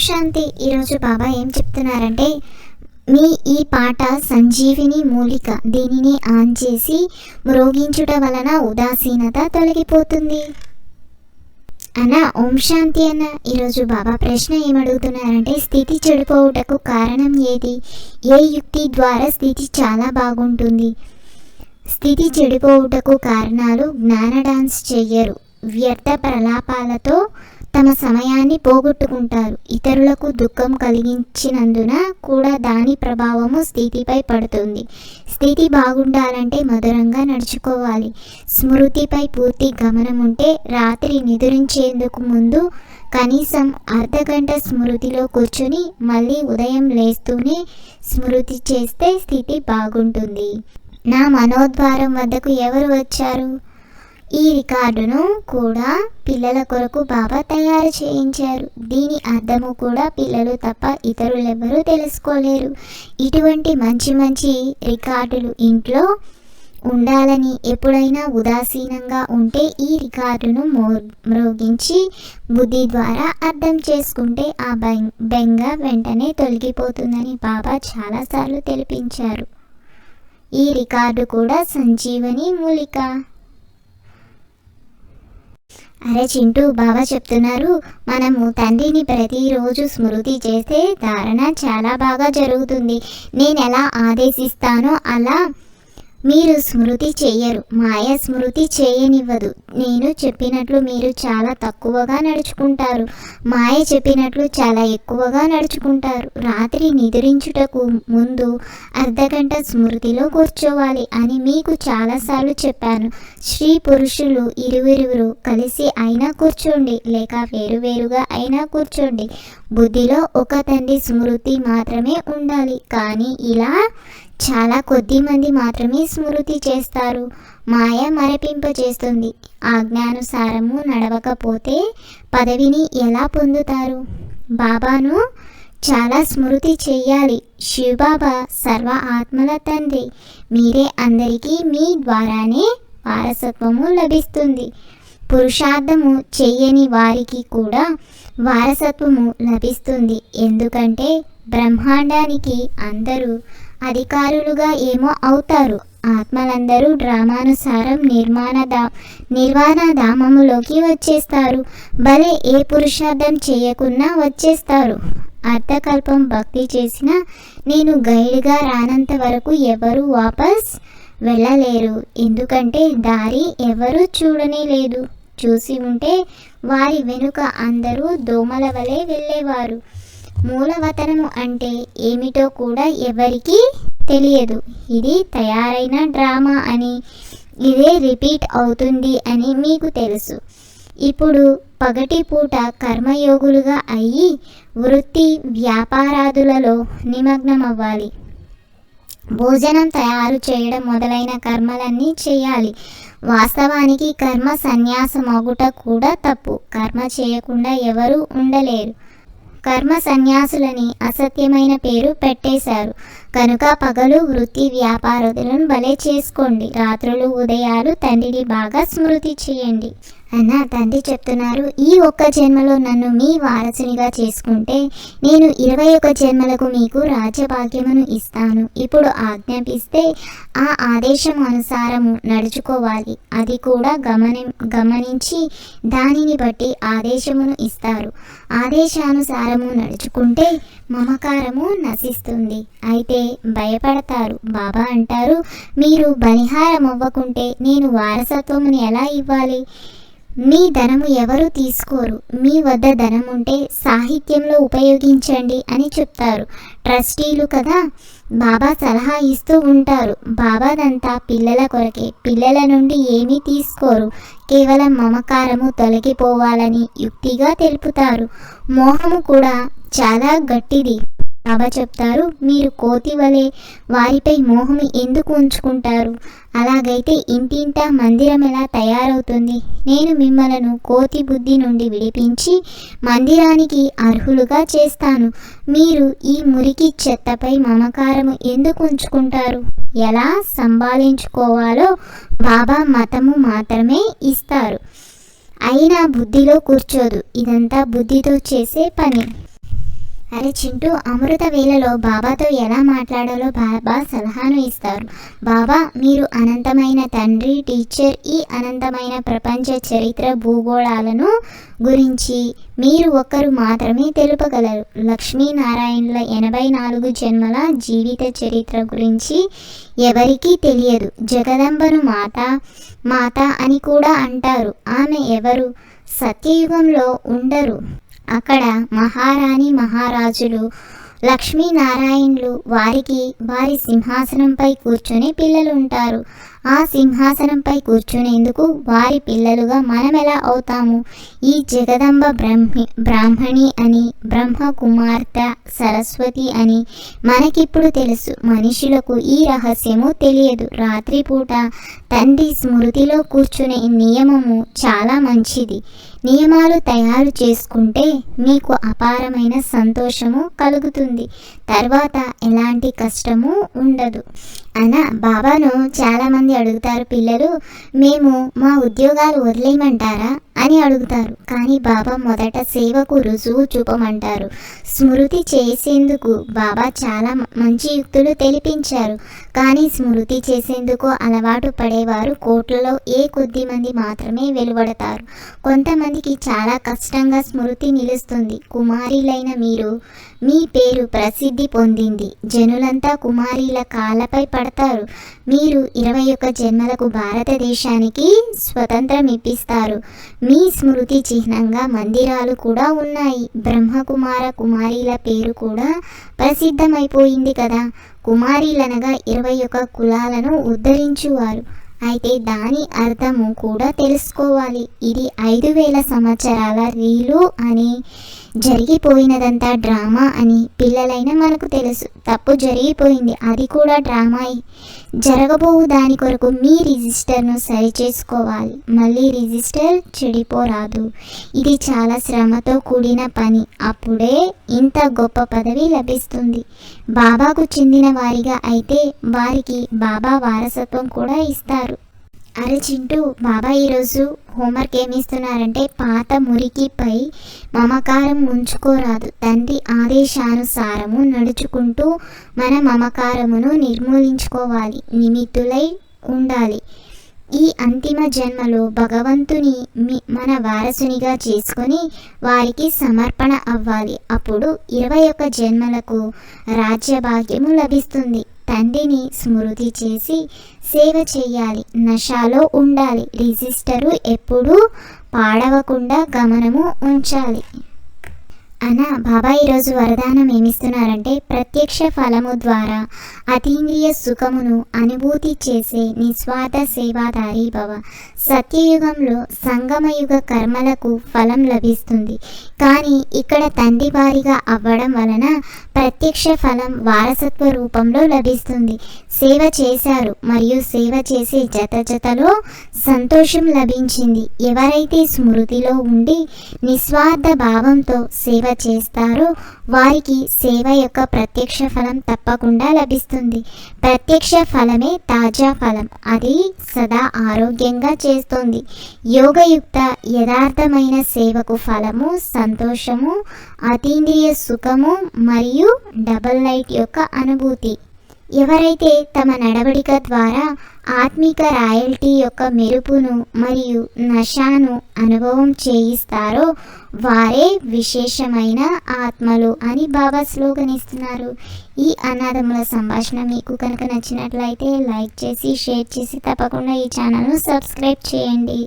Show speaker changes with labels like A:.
A: శాంతి ఈరోజు బాబా ఏం చెప్తున్నారంటే మీ ఈ పాట సంజీవిని మూలిక దీనిని ఆన్ చేసి మ్రోగించుట వలన ఉదాసీనత తొలగిపోతుంది. అన్న ఓం శాంతి అన్న. ఈరోజు బాబా ప్రశ్న ఏమడుగుతున్నారంటే స్థితి చెడిపోవుటకు కారణం ఏది? ఏ యుక్తి ద్వారా స్థితి చాలా బాగుంటుంది? స్థితి చెడిపోవుటకు కారణాలు జ్ఞాన డాన్స్ చెయ్యరు. వ్యర్థ ప్రలాపాలతో తమ సమయాన్ని పోగొట్టుకుంటారు. ఇతరులకు దుఃఖం కలిగించినందున కూడా దాని ప్రభావము స్థితిపై పడుతుంది. స్థితి బాగుండాలంటే మధురంగా నడుచుకోవాలి. స్మృతిపై పూర్తి గమనం ఉంటే రాత్రి నిద్రించేందుకు ముందు కనీసం అర్ధగంట స్మృతిలో కూర్చుని మళ్ళీ ఉదయం లేస్తూనే స్మృతి చేస్తే స్థితి బాగుంటుంది. నా మనోద్వారం వద్దకు ఎవరు వచ్చారు? ఈ రికార్డును కూడా పిల్లల కొరకు బాబా తయారు చేయించారు. దీని అర్థము కూడా పిల్లలు తప్ప ఇతరులెవరూ తెలుసుకోలేరు. ఇటువంటి మంచి మంచి రికార్డులు ఇంట్లో ఉండాలని ఎప్పుడైనా ఉదాసీనంగా ఉంటే ఈ రికార్డును మో మ్రోగించి బుద్ధి ద్వారా అర్థం చేసుకుంటే ఆ బెం- బెంగ వెంటనే తొలగిపోతుందని బాబా చాలాసార్లు తెలిపించారు. ఈ రికార్డు కూడా సంజీవని మూలిక. అరే చింటూ బాబా చెప్తున్నారు. మనము తండ్రిని ప్రతిరోజు స్మృతి చేస్తే ధారణ చాలా బాగా జరుగుతుంది. నేను ఎలా ఆదేశిస్తానో అలా మీరు స్మృతి చేయరు మాయ స్మృతి చేయనివ్వదు. నేను చెప్పినట్లు మీరు చాలా తక్కువగా నడుచుకుంటారు. మాయ చెప్పినట్లు చాలా ఎక్కువగా నడుచుకుంటారు. రాత్రి నిద్రించుటకు ముందు అర్ధగంట స్మృతిలో కూర్చోవాలి అని మీకు చాలాసార్లు చెప్పాను. స్త్రీ పురుషులు ఇరువిరువురు కలిసి అయినా కూర్చోండి లేక వేరువేరుగా అయినా కూర్చోండి. బుద్ధిలో ఒక తండ్రి స్మృతి మాత్రమే ఉండాలి. కానీ ఇలా చాలా కొద్ది మంది మాత్రమే స్మృతి చేస్తారు. మాయ మరపింప చేస్తుంది ఆజ్ఞానుసారము నడవకపోతే పదవిని ఎలా పొందుతారు? బాబాను చాలా స్మృతి చెయ్యాలి శివబాబా సర్వ ఆత్మల తండ్రి. మీరే అందరికీ మీ ద్వారానే వారసత్వము లభిస్తుంది. పురుషార్థము చెయ్యని వారికి కూడా వారసత్వము లభిస్తుంది. ఎందుకంటే బ్రహ్మాండానికి అందరూ అధికారులుగా ఏమో అవుతారు. ఆత్మలందరూ డ్రామానుసారం నిర్మాణ దా నిర్వాణ ధామములోకి వచ్చేస్తారు. భలే ఏ పురుషార్థం చేయకున్నా వచ్చేస్తారు. అర్థకల్పం భక్తి చేసిన నేను గైడ్గా రానంత వరకు ఎవరు వాపస్ వెళ్ళలేరు. ఎందుకంటే దారి ఎవరు చూడనే లేదు. చూసి ఉంటే వారి వెనుక అందరూ దోమల వలె వెళ్ళేవారు. మూలవతనము అంటే ఏమిటో కూడా ఎవరికీ తెలియదు. ఇది తయారైన డ్రామా అని ఇదే రిపీట్ అవుతుంది అని మీకు తెలుసు. ఇప్పుడు పగటిపూట కర్మయోగులుగా అయ్యి వృత్తి వ్యాపారాదులలో నిమగ్నమవ్వాలి. భోజనం తయారు చేయడం మొదలైన కర్మలన్నీ చేయాలి. వాస్తవానికి కర్మ సన్యాసమగుట కూడా తప్పు. కర్మ చేయకుండా ఎవరూ ఉండలేరు. కర్మ సన్యాసులని అసత్యమైన పేరు పెట్టేశారు. కనుక పగలు వృత్తి వ్యాపారులను భలే చేసుకోండి. రాత్రులు ఉదయాలు తండ్రిని బాగా స్మృతి చేయండి. అన్న తండ్రి చెప్తున్నారు ఈ ఒక్క జన్మలో నన్ను మీ వారసునిగా చేసుకుంటే నేను ఇరవై ఒక జన్మలకు మీకు రాజ్యభాగ్యమును ఇస్తాను. ఇప్పుడు ఆజ్ఞాపిస్తే ఆ ఆదేశం అనుసారము నడుచుకోవాలి. అది కూడా గమని గమనించి దానిని బట్టి ఆదేశమును ఇస్తారు. ఆదేశానుసారము నడుచుకుంటే మమకారము నశిస్తుంది. అయితే భయపడతారు. బాబా అంటారు మీరు బలిహారం అవ్వకుంటే నేను వారసత్వమును ఎలా ఇవ్వాలి? మీ ధనము ఎవరు తీసుకోరు. మీ వద్ద ధనం ఉంటే సాహిత్యంలో ఉపయోగించండి అని చెప్తారు. ట్రస్టీలు కదా బాబా సలహా ఇస్తూ ఉంటారు. బాబాదంతా పిల్లల కొరకే పిల్లల నుండి ఏమీ తీసుకోరు. కేవలం మమకారము తొలగిపోవాలని యుక్తిగా తెలుపుతారు. మోహము కూడా చాలా గట్టిది. బాబా చెప్తారు మీరు కోతి వలె వారిపై మోహము ఎందుకు ఉంచుకుంటారు? అలాగైతే ఇంటింటా మందిరం ఎలా తయారవుతుంది? నేను మిమ్మలను కోతి బుద్ధి నుండి విడిపించి మందిరానికి అర్హులుగా చేస్తాను. మీరు ఈ మురికి చెత్తపై మమకారము ఎందుకు ఉంచుకుంటారు? ఎలా సంపాదించుకోవాలో బాబా మతము మాత్రమే ఇస్తారు. అయినా బుద్ధిలో కూర్చోదు. ఇదంతా బుద్ధితో చేసే పని. అరే చింటూ అమృత వేళలో బాబాతో ఎలా మాట్లాడాలో బాబా సలహాను ఇస్తారు. బాబా మీరు అనంతమైన తండ్రి టీచర్ ఈ అనంతమైన ప్రపంచ చరిత్ర భూగోళాలను గురించి మీరు ఒక్కరు మాత్రమే తెలుపగలరు. లక్ష్మీనారాయణుల ఎనభై నాలుగు జన్మల జీవిత చరిత్ర గురించి ఎవరికీ తెలియదు. జగదంబను మాత మాత అని కూడా అంటారు. ఆమె ఎవరు? సత్యయుగంలో ఉండరు. అక్కడ మహారాణి మహారాజులు లక్ష్మీనారాయణులు వారికి వారి సింహాసనంపై కూర్చొని పిల్లలు ఉంటారు ఆ సింహాసనంపై కూర్చునేందుకు వారి పిల్లలుగా మనం ఎలా అవుతాము? ఈ జగదంబ బ్రహ్మి బ్రాహ్మణి అని బ్రహ్మ కుమార్తె సరస్వతి అని మనకిప్పుడు తెలుసు. మనుషులకు ఈ రహస్యము తెలియదు. రాత్రిపూట తండ్రి స్మృతిలో కూర్చునే నియమము చాలా మంచిది. నియమాలు తయారు చేసుకుంటే మీకు అపారమైన సంతోషము కలుగుతుంది. తర్వాత ఎలాంటి కష్టము ఉండదు. అన బాబాను చాలామంది అడుగుతారు పిల్లలు మేము మా ఉద్యోగాలు వదిలేయమంటారా? అని అడుగుతారు. కానీ బాబా మొదట సేవకు రుజువు చూపమంటారు. స్మృతి చేసేందుకు బాబా చాలా మంచి యుక్తులు తెలిపించారు. కానీ స్మృతి చేసేందుకు అలవాటు పడేవారు కోట్లలో ఏ కొద్ది మంది మాత్రమే వెలువడతారు. కొంతమందికి చాలా కష్టంగా స్మృతి నిలుస్తుంది. కుమారిలైన మీరు మీ పేరు ప్రసిద్ధి పొందింది. జనులంతా కుమారీల కాళ్ళపై పడతారు. మీరు ఇరవై ఒక్క జన్మలకు భారతదేశానికి స్వతంత్రం ఇప్పిస్తారు. మీ స్మృతి చిహ్నంగా మందిరాలు కూడా ఉన్నాయి. బ్రహ్మకుమార కుమారీల పేరు కూడా ప్రసిద్ధమైపోయింది కదా. కుమారీలనగా ఇరవై ఒక్క కులాలను ఉద్ధరించువారు. అయితే దాని అర్థము కూడా తెలుసుకోవాలి. ఇది ఐదు వేల సంవత్సరాల రీలు అని జరిగిపోయినదంతా డ్రామా అని పిల్లలైన మనకు తెలుసు. తప్పు జరిగిపోయింది. అది కూడా డ్రామా జరగబోవు దాని కొరకు మీ రిజిస్టర్ను సరిచేసుకోవాలి. మళ్ళీ రిజిస్టర్ చెడిపోరాదు. ఇది చాలా శ్రమతో కూడిన పని. అప్పుడే ఇంత గొప్ప పదవి లభిస్తుంది. బాబాకు చెందిన వారిగా అయితే వారికి బాబా వారసత్వం కూడా ఇస్తారు. అరే చింటూ బాబా ఈరోజు హోంవర్క్ ఏమిస్తున్నారంటే పాత మురికిపై మమకారం ఉంచుకోరాదు. తండ్రి ఆదేశానుసారము నడుచుకుంటూ మన మమకారమును నిర్మూలించుకోవాలి నిమిత్తులై ఉండాలి. ఈ అంతిమ జన్మలో భగవంతుని మన వారసునిగా చేసుకొని వారికి సమర్పణ అవ్వాలి. అప్పుడు ఇరవై ఒక్క జన్మలకు రాజ్యభాగ్యము లభిస్తుంది. తండ్రిని స్మృతి చేసి సేవ చేయాలి నషాలో ఉండాలి. రిజిస్టరు ఎప్పుడూ పాడవకుండా గమనము ఉంచాలి. అనా బాబా ఈరోజు వరదానం ఏమిస్తున్నారంటే ప్రత్యక్ష ఫలము ద్వారా అతీంద్రియ సుఖమును అనుభూతి చేసే నిస్వార్థ సేవాదారి భవ. సత్యయుగంలో సంగమయుగ కర్మలకు ఫలం లభిస్తుంది. కానీ ఇక్కడ తండ్రి వారిగా అవ్వడం వలన ప్రత్యక్ష ఫలం వారసత్వ రూపంలో లభిస్తుంది. సేవ చేశారు మరియు సేవ చేసే జత జతలో సంతోషం లభించింది. ఎవరైతే స్మృతిలో ఉండి నిస్వార్థ భావంతో సేవ సేవ చేస్తారో. వారికి సేవ యొక్క ప్రత్యక్ష ఫలం తప్పకుండా లభిస్తుంది. ప్రత్యక్ష ఫలమే తాజా ఫలం. అది సదా ఆరోగ్యంగా చేస్తుంది. యోగయుక్త యథార్థమైన సేవకు ఫలము సంతోషము అతీంద్రియ సుఖము మరియు డబల్ లైట్ యొక్క అనుభూతి. ఎవరైతే తమ నడవడిక ద్వారా ఆత్మిక రాయల్టీ యొక్క మెరుపును మరియు నషాను అనుభవం చేయిస్తారో వారే విశేషమైన ఆత్మలు అని బాబా స్లోగన్ ఇస్తున్నారు ఈ అనాథముల సంభాషణ మీకు కనుక నచ్చినట్లయితే లైక్ చేసి షేర్ చేసి తప్పకుండా ఈ ఛానల్ను సబ్స్క్రైబ్ చేయండి.